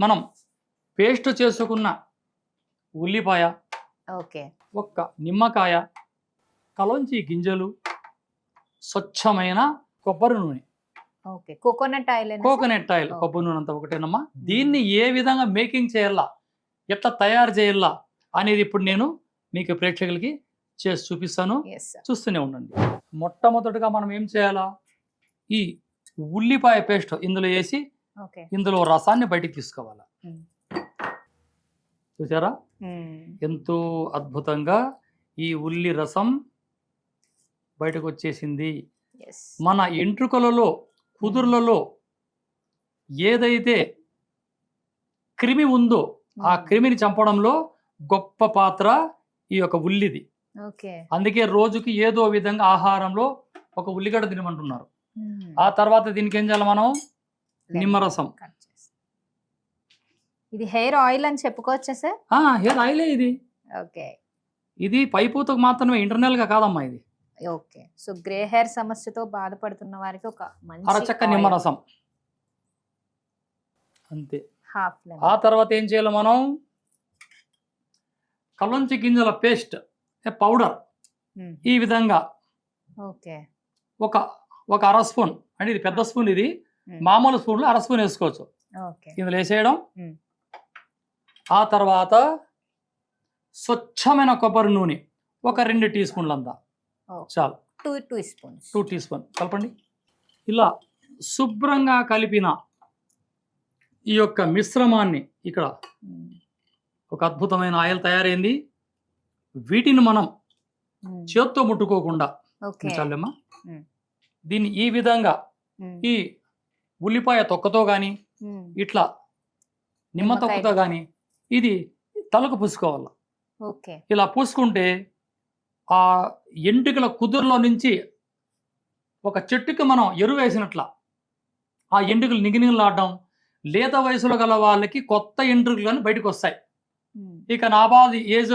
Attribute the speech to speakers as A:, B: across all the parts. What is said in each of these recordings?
A: మనం పేస్ట్ చేసుకున్న ఉల్లిపాయ
B: ఓకే.
A: ఒక్క నిమ్మకాయ కలోంచి గింజలు స్వచ్ఛమైన కొబ్బరి నూనె.
B: Okay. Coconut oil
A: coconut oil. కొబ్బరి నూనె అంతా ఒకటేనమ్మా. దీన్ని ఏ విధంగా మేకింగ్ చేయాలా ఎట్లా తయారు చేయాలా అనేది ఇప్పుడు నేను మీకు ప్రేక్షకులకి చేసి చూపిస్తాను. చూస్తూనే ఉండండి. మొట్టమొదటిగా మనం ఏం చేయాలా ఈ ఉల్లిపాయ పేస్ట్ ఇందులో వేసి ఇందులో రసాన్ని బయటికి తీసుకోవాలా. చూసారా? ఎంతో అద్భుతంగా ఈ ఉల్లి రసం బయటకు వచ్చేసింది మన ఎంట్రుకలలో కుదుర్లలో ఏదైతే క్రిమి ఉందో ఆ క్రిమిని చంపడంలో గొప్ప పాత్ర ఈ యొక్క ఉల్లిది. అందుకే రోజుకి ఏదో విధంగా ఆహారంలో ఒక ఉల్లిగడ్డ తినమంటున్నారు. ఆ తర్వాత దీనికి ఏం చేయాలి మనం? నిమ్మరసం.
B: ఇది హెయిర్ ఆయిల్ అని చెప్పుకోవచ్చా సార్?
A: హెయిర్ ఆయిలే ఇది.
B: ఓకే.
A: ఇది పైపూతకు మాత్రమే ఇంటర్నల్గా కాదమ్మా ఇది.
B: ఓకే. సో గ్రే హెయిర్ సమస్యతో బాధపడుతున్న వారికి ఒక
A: అరచక్క
B: మంచి
A: నిమ్మరసం. అంతే.
B: హాఫ్
A: ఆ తర్వాత ఏం చేయాలి మనం? కల్లంచి గింజల పేస్ట్ పౌడర్. ఈ విధంగా
B: ఓకే.
A: ఒక ఒక అర స్పూన్ అంటే ఇది పెద్ద స్పూన్ ఇది. మామూలు స్పూన్లో అర స్పూన్ వేసుకోవచ్చు. ఇందులో వేసేయడం. ఆ తర్వాత స్వచ్ఛమైన కొబ్బరి నూనె ఒక రెండు టీ స్పూన్లు అంతా. చాలు.
B: Two two spoons.
A: Two teaspoon. కలపండి. ఇలా శుభ్రంగా కలిపిన ఈ యొక్క మిశ్రమాన్ని ఇక్కడ ఒక అద్భుతమైన ఆయిల్ తయారైంది. వీటిని మనం చేత్తో ముట్టుకోకుండా చాలమ్మా
B: మ్మ్.
A: దీన్ని ఈ విధంగా ఈ ఉల్లిపాయ తొక్కతో కానీ ఇట్లా నిమ్మ తొక్కతో కానీ ఇది తలకు పూసుకోవాలి. ఇలా పూసుకుంటే ఆ ఎంటుకల కుదురులో నుంచి ఒక చెట్టుకి మనం ఎరువు వేసినట్ల ఆ ఎంటుకలు నిగినిగలాడడం లేత వయసులో గల వాళ్ళకి కొత్త ఎంట్రుకలు కానీ బయటకు వస్తాయి ఇక నాబాది ఏజ్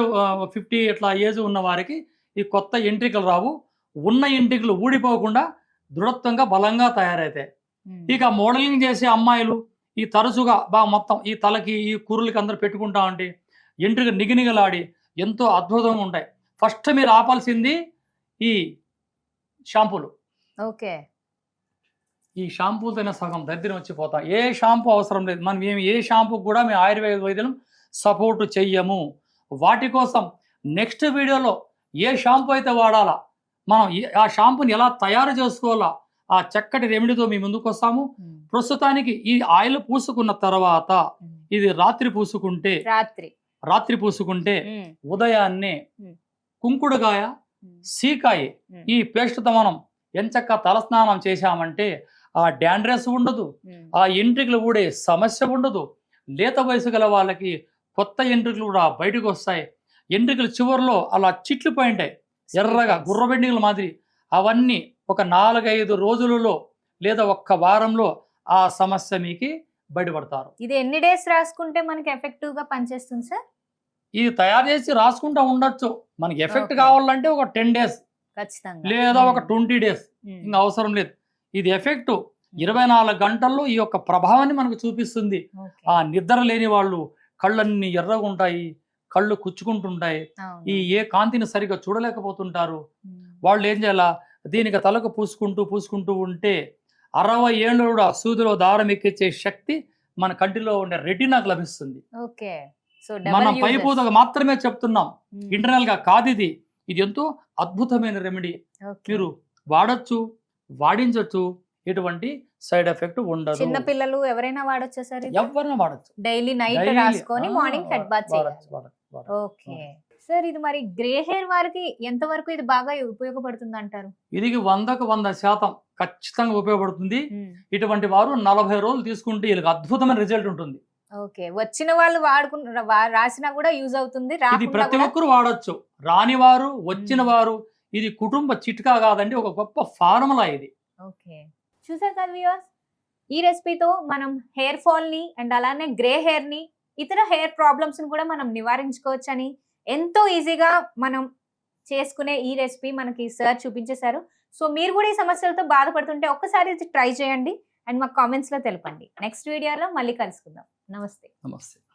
A: ఫిఫ్టీ ఇట్లా ఏజ్ ఉన్న వారికి ఈ కొత్త ఎంట్రికలు రావు. ఉన్న ఎంట్రికలు ఊడిపోకుండా దృఢత్వంగా బలంగా తయారవుతాయి ఇక మోడలింగ్ చేసే అమ్మాయిలు ఈ తరచుగా బాగా మొత్తం ఈ తలకి ఈ కుర్రలకి అందరు పెట్టుకుంటా ఉంటే ఎంట్రుక నిగనిగలాడి ఎంతో అద్భుతంగా ఉంటాయి. ఫస్ట్ మీరు ఆపాల్సింది ఈ షాంపూలు.
B: ఓకే.
A: ఈ షాంపూలతోనే సగం దరిద్రం వచ్చిపోతాం ఏ షాంపూ అవసరం లేదు. మనం ఏమి ఏ షాంపూ కూడా మేము ఆయుర్వేద వైద్యులం సపోర్ట్ చెయ్యము. వాటి కోసం నెక్స్ట్ వీడియోలో ఏ షాంపూ అయితే వాడాలా మనం ఆ షాంపూని ఎలా తయారు చేసుకోవాలా ఆ చక్కటి రెమెడీతో మీ ముందుకు వస్తాము. ప్రస్తుతానికి ఈ ఆయిల్ పూసుకున్న తర్వాత ఇది రాత్రి పూసుకుంటే
B: రాత్రి.
A: రాత్రి పూసుకుంటే ఉదయాన్నే. కుంకుడుగాయ సీకాయ ఈ పేస్ట్తో మనం ఎంచక్క తలస్నానం చేశామంటే ఆ డాండ్రస్ ఉండదు. ఆ ఎంట్రికలు ఊడే సమస్య ఉండదు. లేత వయసు గల వాళ్ళకి కొత్త ఎంట్రికలు కూడా బయటకు వస్తాయి. ఎంట్రికలు చివరిలో అలా చిట్లు పోయింటాయి. ఎర్రగా గుర్రబెండికల మాదిరి అవన్నీ ఒక నాలుగైదు రోజులలో లేదా ఒక్క వారంలో ఆ సమస్య మీకు బయటపడతారు.
B: ఇది ఎన్ని డేస్ రాసుకుంటే మనకి ఎఫెక్టివ్గా పనిచేస్తుంది సార్?
A: ఇది తయారు చేసి రాసుకుంటా ఉండొచ్చు. మనకి ఎఫెక్ట్. కావాలంటే ఒక టెన్ డేస్ లేదా ఒక ట్వంటీ డేస్. ఇంకా అవసరం లేదు. ఇది ఎఫెక్ట్ ఇరవై నాలుగు గంటల్లో ఈ యొక్క ప్రభావాన్ని మనకు చూపిస్తుంది. ఆ నిద్ర లేని వాళ్ళు కళ్ళన్నీ ఎర్రగా ఉంటాయి కళ్ళు కుచ్చుకుంటుంటాయి. ఈ ఏ కాంతిని సరిగా చూడలేకపోతుంటారు. వాళ్ళు ఏం చేయాలా? దీనికి తలకు పూసుకుంటూ పూసుకుంటూ ఉంటే అరవై ఏళ్ళు కూడా సూదిలో దారం ఎక్కించే శక్తి మన కంటిలో ఉండే రెటీనాకు లభిస్తుంది. మనం పైపూతకు మాత్రమే చెప్తున్నాం. ఇంటర్నల్గా కాదు ఇది. ఇది ఎంతో అద్భుతమైన రెమెడీ మీరు వాడచ్చు వాడించవచ్చు ఎటువంటి సైడ్ ఎఫెక్ట్ ఉండదు.
B: చిన్న పిల్లలు ఎవరైనా వాడొచ్చా సార్
A: ఎవరిని వాడచ్చు.
B: Daily night. రాసుకొని morning head bath. Okay. Sir ఇది మరి గ్రే హెయిర్ వారికి ఎంత వరకు ఇది బాగా ఉపయోగపడుతుంది అంటారు
A: ఇది వందకు వంద శాతం ఖచ్చితంగా ఉపయోగపడుతుంది. ఇటువంటి వారు నలభై రోజులు తీసుకుంటే వీళ్ళకి అద్భుతమైన రిజల్ట్ ఉంటుంది.
B: ఓకే. వచ్చిన వాళ్ళు వాడుకున్న రాసినా కూడా యూజ్ అవుతుంది.
A: ఇది ప్రతి ఒక్కరు వాడచ్చు. రాని వారు వచ్చిన. వారు ఇది కుటుంబ చిట్కా కాదండి ఒక గొప్ప ఫార్ములా ఇది.
B: ఓకే. చూసారు కదా వ్యూవర్స్ ఈ రెసిపీతో మనం హెయిర్ ఫాల్ని అండ్ అలానే గ్రే హెయిర్ని ఇతర హెయిర్ ప్రాబ్లమ్స్ని కూడా మనం నివారించుకోవచ్చు అని ఎంతో ఈజీగా మనం చేసుకునే ఈ రెసిపీ మనకి సార్ చూపించేశారు. సో మీరు కూడా ఈ సమస్యలతో బాధపడుతుంటే ఒక్కసారి ఇది ట్రై చేయండి. అండ్ మాకు కామెంట్స్లో తెలపండి. నెక్స్ట్ వీడియోలో మళ్ళీ కలుసుకుందాం. నమస్తే.
A: నమస్తే.